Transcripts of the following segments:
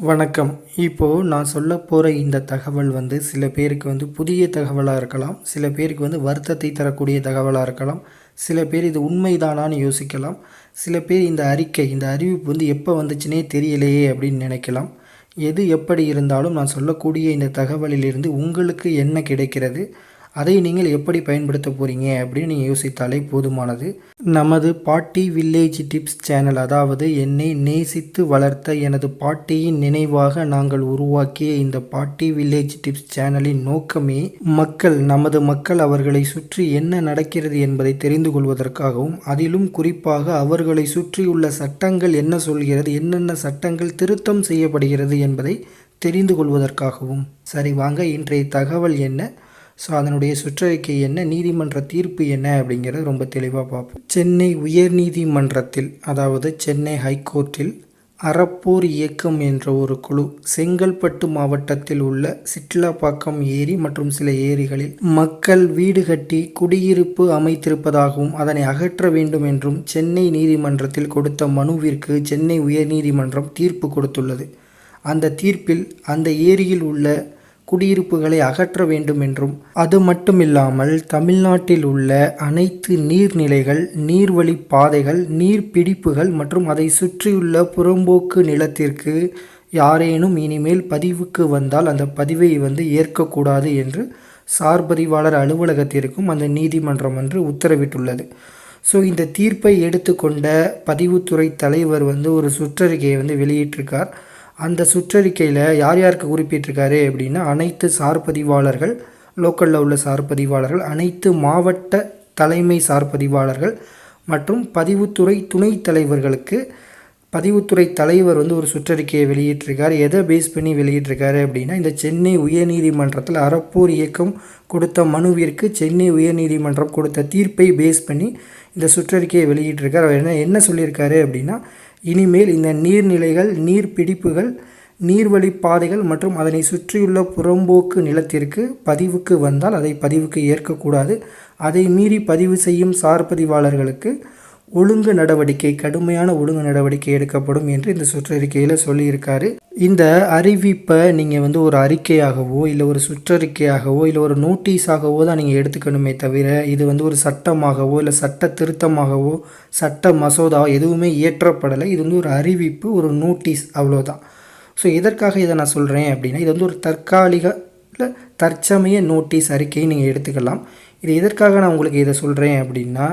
வணக்கம். இப்போது நான் சொல்ல போகிற இந்த தகவல் வந்து சில பேருக்கு வந்து புதிய தகவலாக இருக்கலாம் சில பேருக்கு வந்து வருத்தத்தை தரக்கூடிய தகவலாக இருக்கலாம் சில பேர் இது உண்மைதானான்னு யோசிக்கலாம் சில பேர் இந்த அறிக்கை இந்த அறிவிப்பு வந்து எப்போ வந்துச்சுனே தெரியலையே அப்படின்னு நினைக்கலாம். எது எப்படி இருந்தாலும் நான் சொல்லக்கூடிய இந்த தகவலிலிருந்து உங்களுக்கு என்ன கிடைக்கிறது அதை நீங்கள் எப்படி பயன்படுத்த போகிறீங்க அப்படின்னு நீங்கள் யோசித்தாலே போதுமானது. நமது பாட்டி வில்லேஜ் டிப்ஸ் சேனல் அதாவது என்னை நேசித்து வளர்த்த எனது பாட்டியின் நினைவாக நாங்கள் உருவாக்கிய இந்த பாட்டி வில்லேஜ் டிப்ஸ் சேனலின் நோக்கமே மக்கள் நமது மக்கள் அவர்களை சுற்றி என்ன நடக்கிறது என்பதை தெரிந்து கொள்வதற்காகவும் அதிலும் குறிப்பாக அவர்களை சுற்றியுள்ள சட்டங்கள் என்ன சொல்கிறது என்னென்ன சட்டங்கள் திருத்தம் செய்யப்படுகிறது என்பதை தெரிந்து கொள்வதற்காகவும். சரி வாங்க இன்றைய தகவல் என்ன? ஸோ அதனுடைய சுற்றறிக்கை என்ன? நீதிமன்ற தீர்ப்பு என்ன? அப்படிங்கிறத ரொம்ப தெளிவாக பார்ப்போம். சென்னை உயர்நீதிமன்றத்தில் அதாவது சென்னை ஹைகோர்ட்டில் அறப்போர் இயக்கம் என்ற ஒரு குழு செங்கல்பட்டு மாவட்டத்தில் உள்ள சிட்லாப்பாக்கம் ஏரி மற்றும் சில ஏரிகளில் மக்கள் வீடு கட்டி குடியிருப்பு அமைத்திருப்பதாகவும் அதனை அகற்ற வேண்டும் என்றும் சென்னை நீதிமன்றத்தில் கொடுத்த மனுவிற்கு சென்னை உயர்நீதிமன்றம் தீர்ப்பு கொடுத்துள்ளது. அந்த தீர்ப்பில் அந்த ஏரியில் உள்ள குடியிருப்புகளை அகற்ற வேண்டும் என்றும் அது மட்டுமில்லாமல் தமிழ்நாட்டில் உள்ள அனைத்து நீர்நிலைகள் நீர்வழி பாதைகள் நீர்பிடிப்புகள் மற்றும் அதை சுற்றியுள்ள புறம்போக்கு நிலத்திற்கு யாரேனும் இனிமேல் பதிவுக்கு வந்தால் அந்த பதிவை வந்து ஏற்கக்கூடாது என்று சார்பதிவாளர் அலுவலகத்திற்கும் அந்த நீதிமன்றம் வந்து உத்தரவிட்டுள்ளது. ஸோ இந்த தீர்ப்பை எடுத்துக்கொண்ட பதிவுத்துறை தலைவர் வந்து ஒரு சுற்றறிக்கையை வந்து வெளியிட்டிருக்கார். அந்த சுற்றறிக்கையில் யார் யாருக்கு குறிப்பிட்டிருக்காரு அப்படின்னா அனைத்து சார் பதிவாளர்கள் லோக்கலில் உள்ள சார் பதிவாளர்கள் அனைத்து மாவட்ட தலைமை சார் பதிவாளர்கள் மற்றும் பதிவுத்துறை துணைத் தலைவர்களுக்கு பதிவுத்துறை தலைவர் வந்து ஒரு சுற்றறிக்கையை வெளியிட்டிருக்கார். எதை பேஸ் பண்ணி வெளியிட்டிருக்காரு அப்படின்னா இந்த சென்னை உயர்நீதிமன்றத்தில் அறப்போர் இயக்கம் கொடுத்த மனுவிற்கு சென்னை உயர்நீதிமன்றம் கொடுத்த தீர்ப்பை பேஸ் பண்ணி இந்த சுற்றறிக்கையை வெளியிட்டிருக்கார். அவர் என்ன என்ன சொல்லியிருக்காரு அப்படின்னா இனிமேல் இந்த நீர்நிலைகள் நீர்பிடிப்புகள் நீர்வழி பாதைகள் மற்றும் அதனை சுற்றியுள்ள புறம்போக்கு நிலத்திற்கு பதிவுக்கு வந்தால் அதை பதிவுக்கு ஏற்கக்கூடாது. அதை மீறி பதிவு செய்யும் சார் பதிவாளர்களுக்கு ஒழுங்கு நடவடிக்கை கடுமையான ஒழுங்கு நடவடிக்கை எடுக்கப்படும் என்று இந்த சுற்றறிக்கையில் சொல்லியிருக்காரு. இந்த அறிவிப்பை நீங்கள் வந்து ஒரு அறிக்கையாகவோ இல்லை ஒரு சுற்றறிக்கையாகவோ இல்லை ஒரு நோட்டீஸாகவோ தான் நீங்கள் எடுத்துக்கணுமே தவிர இது வந்து ஒரு சட்டமாகவோ இல்லை சட்ட திருத்தமாகவோ சட்ட மசோதா எதுவுமே இயற்றப்படலை. இது வந்து ஒரு அறிவிப்பு ஒரு நோட்டீஸ் அவ்வளோதான். ஸோ எதற்காக இதை நான் சொல்கிறேன் அப்படின்னா இது வந்து ஒரு தற்காலிக இல்லை தற்சமய நோட்டீஸ் அறிக்கையை நீங்கள் எடுத்துக்கலாம். இது எதற்காக நான் உங்களுக்கு இதை சொல்கிறேன் அப்படின்னா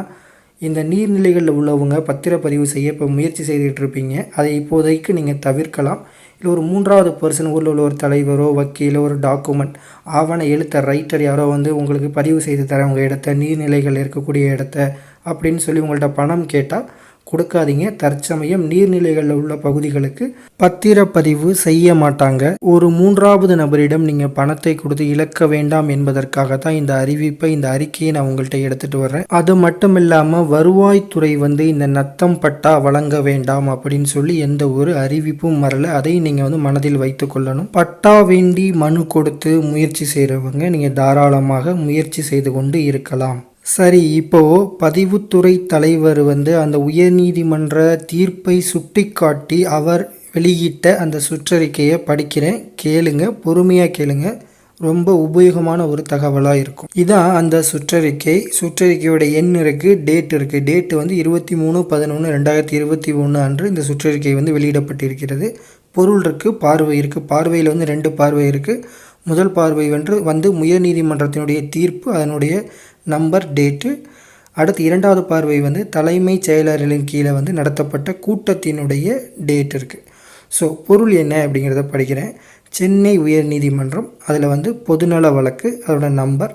இந்த நீர்நிலைகளில் உள்ளவங்க பத்திரப்பதிவு செய்ய இப்போ முயற்சி செய்துகிட்டு இருப்பீங்க. அதை இப்போதைக்கு நீங்கள் தவிர்க்கலாம். இல்லை ஒரு மூன்றாவது பர்சன் ஊரில் உள்ள ஒரு தலைவரோ வக்கீலோ ஒரு டாக்குமெண்ட் ஆவண எழுத்த ரைட்டர் யாரோ வந்து உங்களுக்கு பதிவு செய்து தரேன் உங்கள் இடத்த நீர்நிலைகள் இருக்கக்கூடிய இடத்த அப்படின்னு சொல்லி உங்கள்கிட்ட பணம் கேட்டால் கொடுக்காதீங்க. தற்சமயம் நீர்நிலைகளில் உள்ள பகுதிகளுக்கு பத்திரப்பதிவு செய்ய மாட்டாங்க. ஒரு மூன்றாவது நபரிடம் நீங்கள் பணத்தை கொடுத்து இழக்க வேண்டாம் என்பதற்காக தான் இந்த அறிவிப்பை இந்த அறிக்கையை நான் உங்கள்கிட்ட எடுத்துகிட்டு வர்றேன். அது மட்டும் இல்லாமல் வருவாய்த்துறை வந்து இந்த நத்தம் பட்டா வழங்க வேண்டாம் அப்படின்னு சொல்லி எந்த ஒரு அறிவிப்பும் வரல. அதை நீங்கள் வந்து மனதில் வைத்து கொள்ளணும். பட்டா வேண்டி மனு கொடுத்து முயற்சி செய்கிறவங்க நீங்கள் தாராளமாக முயற்சி செய்து கொண்டு இருக்கலாம். சரி இப்போ பதிவுத்துறை தலைவர் வந்து அந்த உயர்நீதிமன்ற தீர்ப்பை சுட்டிக்காட்டி அவர் வெளியிட்ட அந்த சுற்றறிக்கையை படிக்கிறேன். கேளுங்க பொறுமையாக கேளுங்க. ரொம்ப உபயோகமான ஒரு தகவலாக இருக்கும். இதான் அந்த சுற்றறிக்கை. சுற்றறிக்கையோட எண் இருக்குது டேட் இருக்குது டேட்டு வந்து இருபத்தி மூணு பதினொன்று ரெண்டாயிரத்தி இருபத்தி ஒன்று அன்று இந்த சுற்றறிக்கை வந்து வெளியிடப்பட்டிருக்கிறது. பொருள் இருக்குது பார்வை இருக்குது பார்வையில் வந்து ரெண்டு பார்வை இருக்குது முதல் பார்வை வந்து வந்து உயர்நீதிமன்றத்தினுடைய தீர்ப்பு அதனுடைய நம்பர் டேட்டு அடுத்து இரண்டாவது பார்வை வந்து தலைமைச் செயலர்களின் கீழே வந்து நடத்தப்பட்ட கூட்டத்தினுடைய டேட் இருக்குது ஸோ பொருள் என்ன அப்படிங்கிறத படிக்கிறேன். சென்னை உயர்நீதிமன்றம் அதில் வந்து பொதுநல வழக்கு அதோட நம்பர்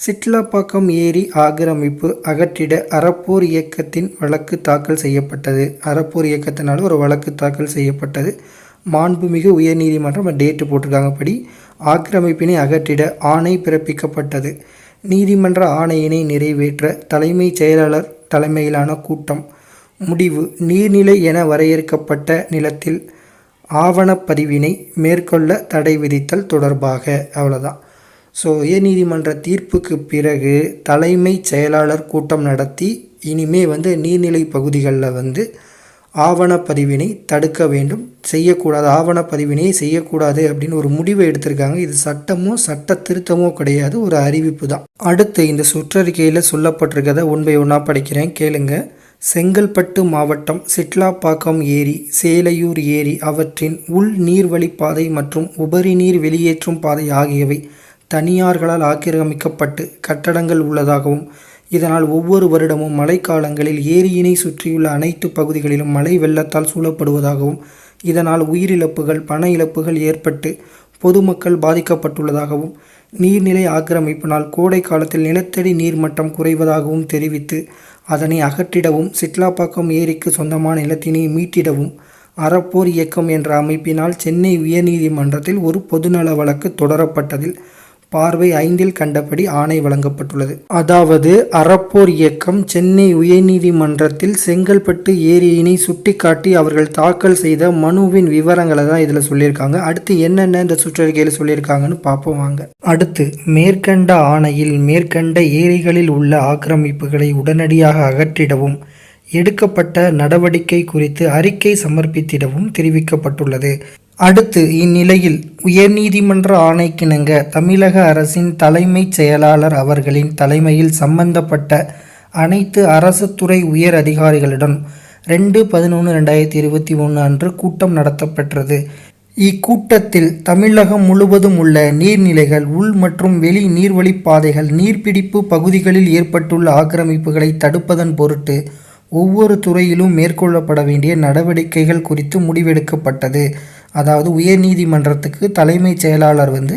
சிட்லாப்பாக்கம் ஏரி ஆக்கிரமிப்பு அகற்றிட அறப்போர் இயக்கத்தின் வழக்கு தாக்கல் செய்யப்பட்டது. அறப்போர் இயக்கத்தினால் ஒரு வழக்கு தாக்கல் செய்யப்பட்டது. மாண்புமிகு உயர்நீதிமன்றம் டேட்டு போட்டிருக்காங்க படி. ஆக்கிரமிப்பினை அகற்றிட ஆணை பிறப்பிக்கப்பட்டது. நீதிமன்ற ஆணையினை நிறைவேற்ற தலைமைச் செயலாளர் தலைமையிலான கூட்டம். முடிவு நீர்நிலை என வரையறுக்கப்பட்ட நிலத்தில் ஆவணப்பதிவினை மேற்கொள்ள தடை விதித்தல் தொடர்பாக அவ்வளோதான் ஸோ உயர்நீதிமன்ற தீர்ப்புக்கு பிறகு தலைமைச் செயலாளர் கூட்டம் நடத்தி இனிமே வந்து நீர்நிலை பகுதிகளில் வந்து ஆவணப்பதிவினை தடுக்க வேண்டும். செய்யக்கூடாது ஆவணப்பதிவினை செய்யக்கூடாது அப்படின்னு ஒரு முடிவை எடுத்திருக்காங்க. இது சட்டமோ சட்ட திருத்தமோ கிடையாது. ஒரு அறிவிப்பு தான். அடுத்து இந்த சுற்றறிக்கையில் சொல்லப்பட்டிருக்கதை ஒன்பை ஒன்றா படிக்கிறேன். கேளுங்க. செங்கல்பட்டு மாவட்டம் சிட்லாப்பாக்கம் ஏரி சேலையூர் ஏரி அவற்றின் உள் நீர்வழிப்பாதை மற்றும் உபரி நீர் வெளியேற்றும் பாதை ஆகியவை தனியார்களால் ஆக்கிரமிக்கப்பட்டு கட்டடங்கள் உள்ளதாகவும் இதனால் ஒவ்வொரு வருடமும் மழைக்காலங்களில் ஏரியினை சுற்றியுள்ள அனைத்து பகுதிகளிலும் மழை வெள்ளத்தால் சூழப்படுவதாகவும் இதனால் உயிரிழப்புகள் பண இழப்புகள் ஏற்பட்டு பொதுமக்கள் பாதிக்கப்பட்டுள்ளதாகவும் நீர்நிலை ஆக்கிரமிப்பினால் கோடை காலத்தில் நிலத்தடி நீர்மட்டம் குறைவதாகவும் தெரிவித்து அதனை அகற்றிடவும் சிட்லாப்பாக்கம் ஏரிக்கு சொந்தமான நிலத்தினை மீட்டிடவும் அறப்போர் இயக்கம் என்ற அமைப்பினால் சென்னை உயர்நீதிமன்றத்தில் ஒரு பொதுநல வழக்கு தொடரப்பட்டதில் பார்வை ஐந்தில் கண்டபடி ஆணை வழங்கப்பட்டுள்ளது. அதாவது அறப்போர் இயக்கம் சென்னை உயர்நீதிமன்றத்தில் செங்கல்பட்டு ஏரியினை சுட்டிக்காட்டி அவர்கள் தாக்கல் செய்த மனுவின் விவரங்களை தான் இதில் சொல்லியிருக்காங்க. அடுத்து என்னென்ன இந்த சுற்றறிக்கையில் சொல்லியிருக்காங்கன்னு பார்ப்போம் வாங்க. அடுத்து மேற்கண்ட ஆணையில் மேற்கண்ட ஏரிகளில் உள்ள ஆக்கிரமிப்புகளை உடனடியாக அகற்றிடவும் எடுக்கப்பட்ட நடவடிக்கை குறித்து அறிக்கை சமர்ப்பித்திடவும் தெரிவிக்கப்பட்டுள்ளது. அடுத்து இந்நிலையில் உயர்நீதிமன்ற ஆணைக்கிணங்க தமிழக அரசின் தலைமைச் செயலாளர் அவர்களின் தலைமையில் சம்பந்தப்பட்ட அனைத்து அரசு துறை உயர் அதிகாரிகளுடன் ரெண்டு பதினொன்று ரெண்டாயிரத்தி இருபத்தி ஒன்று அன்று கூட்டம் நடத்தப்பெற்றது. இக்கூட்டத்தில் தமிழகம் முழுவதும் உள்ள நீர்நிலைகள் உள் மற்றும் வெளி நீர்வழிப்பாதைகள் நீர்பிடிப்பு பகுதிகளில் ஏற்பட்டுள்ள ஆக்கிரமிப்புகளை தடுப்பதன் பொருட்டு ஒவ்வொரு துறையிலும் மேற்கொள்ளப்பட வேண்டிய நடவடிக்கைகள் குறித்து முடிவெடுக்கப்பட்டது. அதாவது உயர்நீதிமன்றத்துக்கு தலைமைச் செயலாளர் வந்து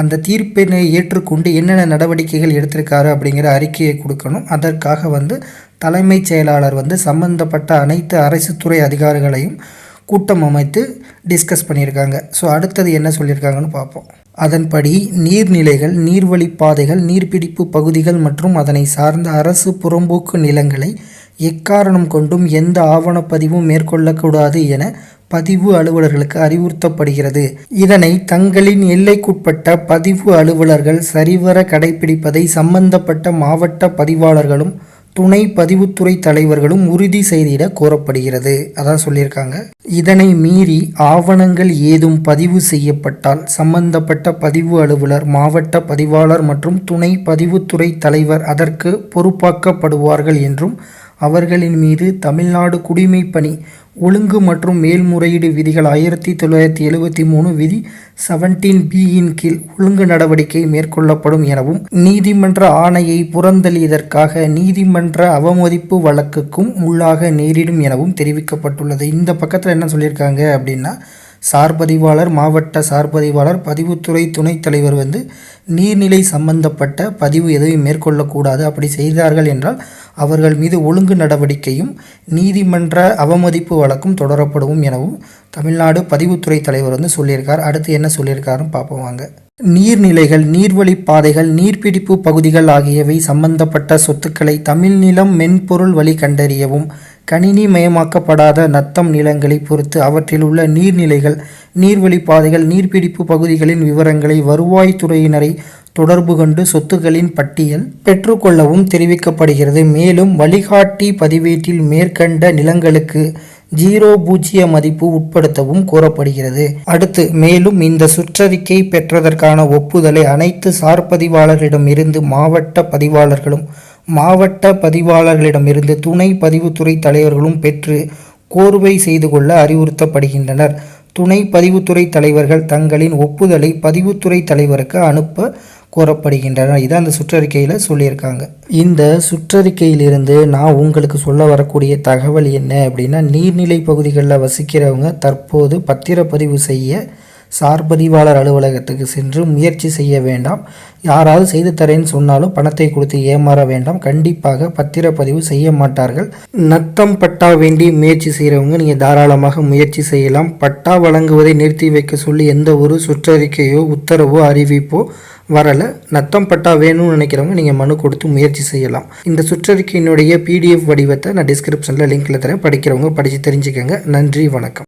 அந்த தீர்ப்பினை ஏற்றுக்கொண்டு என்னென்ன நடவடிக்கைகள் எடுத்திருக்காரு அப்படிங்கிற அறிக்கையை கொடுக்கணும். அதற்காக வந்து தலைமைச் செயலாளர் வந்து சம்பந்தப்பட்ட அனைத்து அரசு துறை அதிகாரிகளையும் கூட்டம் அமைத்து டிஸ்கஸ் பண்ணியிருக்காங்க. ஸோ அடுத்தது என்ன சொல்லியிருக்காங்கன்னு பார்ப்போம். அதன்படி நீர்நிலைகள் நீர்வழிப்பாதைகள் நீர்பிடிப்பு பகுதிகள் மற்றும் அதனை சார்ந்த அரசு புறம்போக்கு நிலங்களை எக்காரணம் கொண்டும் எந்த ஆவணப்பதிவும் மேற்கொள்ளக்கூடாது என பதிவு அலுவலர்களுக்கு அறிவுறுத்தப்படுகிறது. இதனை தங்களின் எல்லைக்குட்பட்ட பதிவு அலுவலர்கள் சரிவர கடைபிடிப்பதை சம்பந்தப்பட்ட மாவட்ட பதிவாளர்களும் துணை பதிவுத்துறை தலைவர்களும் உறுதி செய்திட கோரப்படுகிறது. அதான் சொல்லியிருக்காங்க. இதனை மீறி ஆவணங்கள் ஏதும் பதிவு செய்யப்பட்டால் சம்பந்தப்பட்ட பதிவு அலுவலர் மாவட்ட பதிவாளர் மற்றும் துணை பதிவுத்துறை தலைவர் அதற்கு பொறுப்பாக்கப்படுவார்கள் என்றும் அவர்களின் மீது தமிழ்நாடு குடிமைப்பணி ஒழுங்கு மற்றும் மேல்முறையீடு விதிகள் ஆயிரத்தி தொள்ளாயிரத்தி எழுபத்தி மூணு விதி செவன்டீன் பியின் கீழ் ஒழுங்கு நடவடிக்கை மேற்கொள்ளப்படும் எனவும் நீதிமன்ற ஆணையை புறந்தளியதற்காக நீதிமன்ற அவமதிப்பு வழக்குக்கும் உள்ளாக நேரிடும் எனவும் தெரிவிக்கப்பட்டுள்ளது. இந்த பக்கத்தில் என்ன சொல்லியிருக்காங்க அப்படின்னா சார்பதிவாளர் மாவட்ட சார்பதிவாளர் பதிவுத்துறை துணைத் தலைவர் வந்து நீர்நிலை சம்பந்தப்பட்ட பதிவு எதையும் மேற்கொள்ளக்கூடாது. அப்படி செய்தார்கள் என்றால் அவர்கள் மீது ஒழுங்கு நடவடிக்கையும் நீதிமன்ற அவமதிப்பு வழக்கும் தொடரப்படும் எனவும் தமிழ்நாடு பதிவுத்துறை தலைவர் வந்து சொல்லியிருக்கார். அடுத்து என்ன சொல்லியிருக்காருன்னு பார்ப்போம் வாங்க. நீர்நிலைகள் நீர்வழி பாதைகள் நீர்பிடிப்பு பகுதிகள் ஆகியவை சம்பந்தப்பட்ட சொத்துக்களை தமிழ்நிலம் மென்பொருள் வழி கண்டறியவும் கணினி மயமாக்கப்படாத நத்தம் நிலங்களை பொறுத்து அவற்றில் உள்ள நீர்நிலைகள் நீர்வழிப்பாதைகள் நீர்பிடிப்பு பகுதிகளின் விவரங்களை வருவாய்த்துறையினரை தொடர்பு கொண்டு சொத்துக்களின் பட்டியல் பெற்றுக்கொள்ளவும் தெரிவிக்கப்படுகிறது. மேலும் வழிகாட்டி பதிவேட்டில் மேற்கண்ட நிலங்களுக்கு ஜீரோ பூஜ்ஜிய மதிப்பு உட்படுத்தவும் கூறப்படுகிறது அடுத்து மேலும் இந்த சுற்றறிக்கை பெற்றதற்கான ஒப்புதலை அனைத்து சார்பதிவாளரிடமிருந்து மாவட்ட பதிவாளர்களும் மாவட்ட பதிவாளர்களிடமிருந்து துணை பதிவுத்துறை தலைவர்களும் பெற்று கோர்வை செய்து கொள்ள அறிவுறுத்தப்படுகின்றனர். துணை பதிவுத்துறை தலைவர்கள் தங்களின் ஒப்புதலை பதிவுத்துறை தலைவருக்கு அனுப்ப கோரப்படுகின்றன இதான் அந்த சுற்றறிக்கையில் சொல்லியிருக்காங்க. இந்த சுற்றறிக்கையிலிருந்து நான் உங்களுக்கு சொல்ல வரக்கூடிய தகவல் என்ன அப்படின்னா நீர்நிலை பகுதிகளில் வசிக்கிறவங்க தற்போது பத்திரப்பதிவு செய்ய சார்பதிவாளர் அலுவலகத்துக்கு சென்று முயற்சி செய்ய வேண்டாம். யாராவது செய்து தரேன்னு சொன்னாலும் பணத்தை கொடுத்து ஏமாற வேண்டாம். கண்டிப்பாக பத்திரப்பதிவு செய்ய மாட்டார்கள். நத்தம் பட்டா வேண்டி முயற்சி செய்கிறவங்க நீங்கள் தாராளமாக முயற்சி செய்யலாம். பட்டா வழங்குவதை நிறுத்தி வைக்க சொல்லி எந்த ஒரு சுற்றறிக்கையோ உத்தரவோ அறிவிப்போ வரலை. நத்தம் பட்டா வேணும்னு நினைக்கிறவங்க நீங்கள் மனு கொடுத்து முயற்சி செய்யலாம். இந்த சுற்றறிக்கையினுடைய பிடிஎஃப் வடிவத்தை நான் டிஸ்கிரிப்ஷனில் லிங்க்கில் தரேன். படிக்கிறவங்க படித்து தெரிஞ்சுக்கோங்க. நன்றி வணக்கம்.